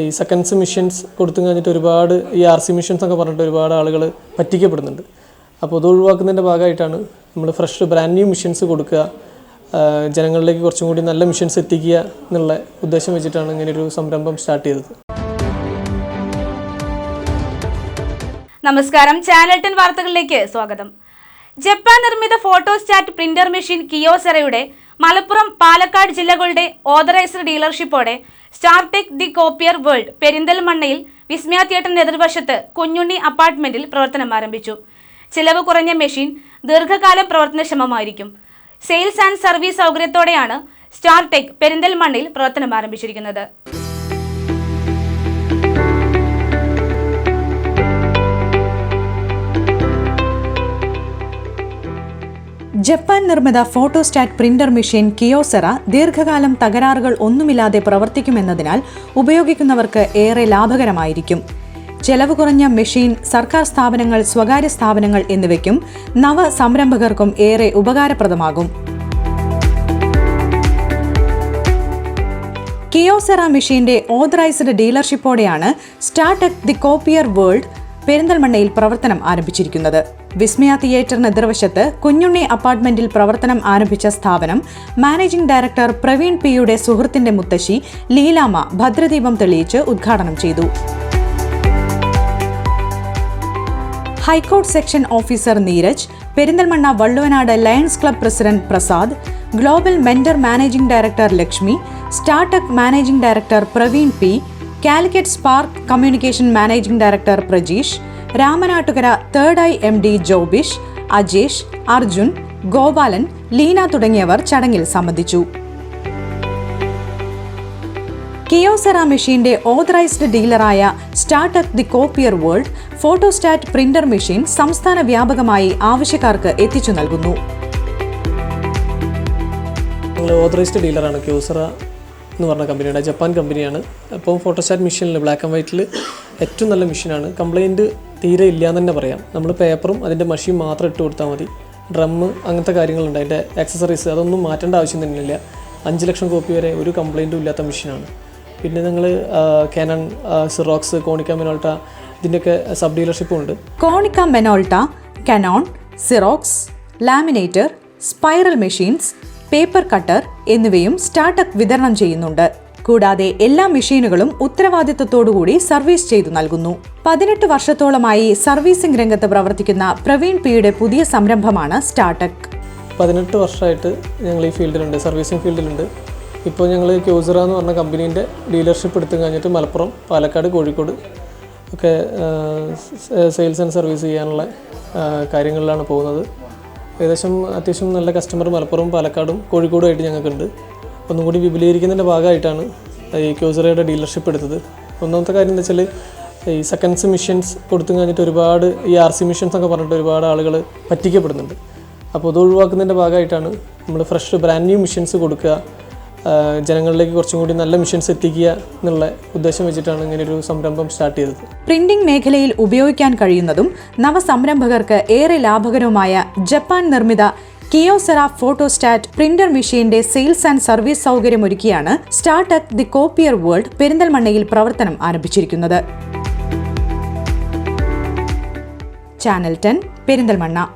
ഈ seconds missions കൊടുത്തു കഴിഞ്ഞിട്ട് ഒരുപാട് ഈ ആർ സി മിഷൻസ് ഒക്കെ പറഞ്ഞിട്ട് ഒരുപാട് ആളുകൾ പറ്റിക്കപ്പെടുന്നുണ്ട്. അപ്പോൾ അത് ഒഴിവാക്കുന്നതിന്റെ ഭാഗമായിട്ടാണ് നമ്മൾ ഫ്രഷ് ബ്രാൻഡ് ന്യൂ മിഷൻസ് കൊടുക്കുക ജനങ്ങളിലേക്ക് കുറച്ചും കൂടി നല്ല മിഷൻസ് എത്തിക്കുക എന്നുള്ള ഉദ്ദേശം വെച്ചിട്ടാണ് ഇങ്ങനെ ഒരു സംരംഭം സ്റ്റാർട്ട് ചെയ്തത്. നമസ്കാരം. ചാനൽ ടെൻ വാർത്തകളിലേക്ക് സ്വാഗതം. ജപ്പാൻ നിർമ്മിത ഫോട്ടോസ്റ്റാറ്റ് പ്രിന്റർ മെഷീൻ കിയോസെറയുടെ മലപ്പുറം പാലക്കാട് ജില്ലകളുടെ ഓതറൈസ്ഡ് ഡീലർഷിപ്പോടെ സ്റ്റാർടെക് ദി കോപ്പിയർ വേൾഡ് പെരിന്തൽമണ്ണയിൽ വിസ്മയ തിയേറ്ററിന് എതിർവശത്ത് കുഞ്ഞുണ്ണി അപ്പാർട്ട്മെന്റിൽ പ്രവർത്തനം ആരംഭിച്ചു. ചിലവ് കുറഞ്ഞ മെഷീൻ ദീർഘകാലം പ്രവർത്തനക്ഷമമായിരിക്കും. സെയിൽസ് ആൻഡ് സർവീസ് സൗകര്യത്തോടെയാണ് സ്റ്റാർടെക് പെരിന്തൽമണ്ണയിൽ പ്രവർത്തനം ആരംഭിച്ചിരിക്കുന്നത്. ജപ്പാൻ നിർമ്മിത ഫോട്ടോസ്റ്റാറ്റ് പ്രിന്റർ മെഷീൻ കിയോസെറ ദീർഘകാലം തകരാറുകൾ ഒന്നുമില്ലാതെ പ്രവർത്തിക്കുമെന്നതിനാൽ ഉപയോഗിക്കുന്നവർക്ക് ഏറെ ലാഭകരമായിരിക്കും. ചെലവ് കുറഞ്ഞ മെഷീൻ സർക്കാർ സ്ഥാപനങ്ങൾ സ്വകാര്യ സ്ഥാപനങ്ങൾ എന്നിവയ്ക്കും നവ സംരംഭകർക്കും ഏറെ ഉപകാരപ്രദമാകും. കിയോസെറ മെഷീന്റെ ഓതറൈസ്ഡ് ഡീലർഷിപ്പോടെയാണ് സ്റ്റാർട്ടക് ദി കോപ്പിയർ വേൾഡ് പെരിന്തൽമണ്ണയിൽ പ്രവർത്തനം ആരംഭിച്ചിരിക്കുന്നത്. വിസ്മയ തിയേറ്ററിന് എതിർവശത്ത് കുഞ്ഞുണ്ണി അപ്പാർട്ട്മെന്റിൽ പ്രവർത്തനം ആരംഭിച്ച സ്ഥാപനം മാനേജിംഗ് ഡയറക്ടർ പ്രവീൺ പിയുടെ സുഹൃത്തിന്റെ മുത്തശ്ശി ലീലാമ ഭദ്രദീപം തെളിയിച്ച് ഉദ്ഘാടനം ചെയ്തു. ഹൈക്കോടതി section officer Neeraj Perinthalmanna Valluvanad lions club president Prasad global mentor managing director Lakshmi startup managing director Praveen P Calicut spark communication managing director Prajeesh Ramanattukara third I M D Jobish Ajesh Arjun Gopalan Leena തുടങ്ങിയവർ ചടങ്ങിൽ സംബന്ധിച്ചു. Kyocera മെഷീന്റെ authorised ഡീലറായ startup the copier world photostat printer machine സംസ്ഥാന വ്യാപകമായി ആവശ്യക്കാർക്ക് എത്തിച്ചു നൽകുന്നു. Authorised ഡീലറാണ് ക്യൂസറ എന്ന് പറഞ്ഞ കമ്പനിയാണ്. ജപ്പാൻ കമ്പനിയാണ്. അപ്പോൾ ഫോട്ടോസ്റ്റാറ്റ് മെഷീനിൽ ബ്ലാക്ക് ആൻഡ് വൈറ്റിൽ ഏറ്റവും നല്ല മെഷീനാണ്. കംപ്ലയിന്റ് തീരെ ഇല്ല എന്ന് തന്നെ പറയാം. നമ്മൾ പേപ്പറും അതിന്റെ മഷീൻ മാത്രം ഇട്ട് കൊടുത്താൽ മതി. ഡ്രമ്മ് അങ്ങനത്തെ കാര്യങ്ങളുണ്ട്. അതിന്റെ ആക്സസറീസ് അതൊന്നും മാറ്റേണ്ട ആവശ്യം തന്നെയില്ല. അഞ്ച് ലക്ഷം കോപ്പി വരെ ഒരു കംപ്ലയിന്റും ഇല്ലാത്ത മെഷീനാണ്. പിന്നെ ഞങ്ങൾ കാനൺ സിറോക്സ് കോണിക്ക മെനോൾട്ട ഇതിന്റെയൊക്കെ സബ് ഡീലർഷിപ്പും ഉണ്ട്. Konica Minolta Canon Xerox laminator spiral machines paper cutter എന്നിവയും സ്റ്റാർട്ടപ്പ് വിതരണം ചെയ്യുന്നുണ്ട്. കൂടാതെ എല്ലാ മെഷീനുകളും ഉത്തരവാദിത്തത്തോടുകൂടി സർവീസ് ചെയ്തു നൽകുന്നു. പതിനെട്ട് വർഷത്തോളമായി സർവീസിംഗ് രംഗത്ത് പ്രവർത്തിക്കുന്ന പ്രവീൺ പിയുടെ പുതിയ സംരംഭമാണ് സ്റ്റാർട്ടക് പതിനെട്ട് വർഷമായിട്ട് ഞങ്ങൾ ഈ ഫീൽഡിലുണ്ട് സർവീസിംഗ് ഫീൽഡിലുണ്ട്. ഇപ്പോൾ ഞങ്ങൾ ക്യൂസറ എന്ന് പറഞ്ഞ കമ്പനീന്റെ ഡീലർഷിപ്പ് എടുത്തു കഴിഞ്ഞിട്ട് മലപ്പുറം പാലക്കാട് കോഴിക്കോട് ഒക്കെ സെയിൽസ് ആൻഡ് സർവീസ് ചെയ്യാനുള്ള കാര്യങ്ങളിലാണ് പോകുന്നത്. ഏകദേശം അത്യാവശ്യം നല്ല കസ്റ്റമർ മലപ്പുറം പാലക്കാടും കോഴിക്കോടുമായിട്ട് ഞങ്ങൾക്കുണ്ട്. ഒന്നും കൂടി വിപുലീകരിക്കുന്നതിന്റെ ഭാഗമായിട്ടാണ് ഈ ക്യൂസറയുടെ ഡീലർഷിപ്പ് എടുത്തത്. ഒന്നാമത്തെ കാര്യം എന്താ വെച്ചാൽ ഈ സെക്കൻഡ്സ് മിഷൻസ് കൊടുത്തു കഴിഞ്ഞിട്ട് ഒരുപാട് ഈ ആർ സി മിഷൻസ് ഒക്കെ പറഞ്ഞിട്ട് ഒരുപാട് ആളുകൾ പറ്റിക്കപ്പെടുന്നുണ്ട്. അപ്പോൾ അത് ഒഴിവാക്കുന്നതിന്റെ ഭാഗമായിട്ടാണ് നമ്മൾ ഫ്രഷ് ബ്രാൻഡ് ന്യൂ മിഷൻസ് കൊടുക്കുക. ജനങ്ങളിലേക്ക് കുറച്ചും കൂടി നല്ല മിഷൻസ് എത്തിക്കുക എന്നുള്ള ഉദ്ദേശം വെച്ചിട്ടാണ് ഇങ്ങനെ ഒരു സംരംഭം സ്റ്റാർട്ട് ചെയ്തത്. പ്രിന്റിംഗ് മേഖലയിൽ ഉപയോഗിക്കാൻ കഴിയുന്നതും നവസംരംഭകർക്ക് ഏറെ ലാഭകരവുമായ ജപ്പാൻ നിർമ്മിത കിയോസെറ ഫോട്ടോസ്റ്റാറ്റ് പ്രിന്റർ മെഷീന്റെ സെയിൽസ് ആൻഡ് സർവീസ് സൗകര്യമൊരുക്കിയാണ് സ്റ്റാർട്ടപ്പ് ദി കോപ്പിയർ വേൾഡ് പെരിന്തൽമണ്ണയിൽ പ്രവർത്തനം ആരംഭിച്ചിരിക്കുന്നത്. Channel ten Perinthalmanna.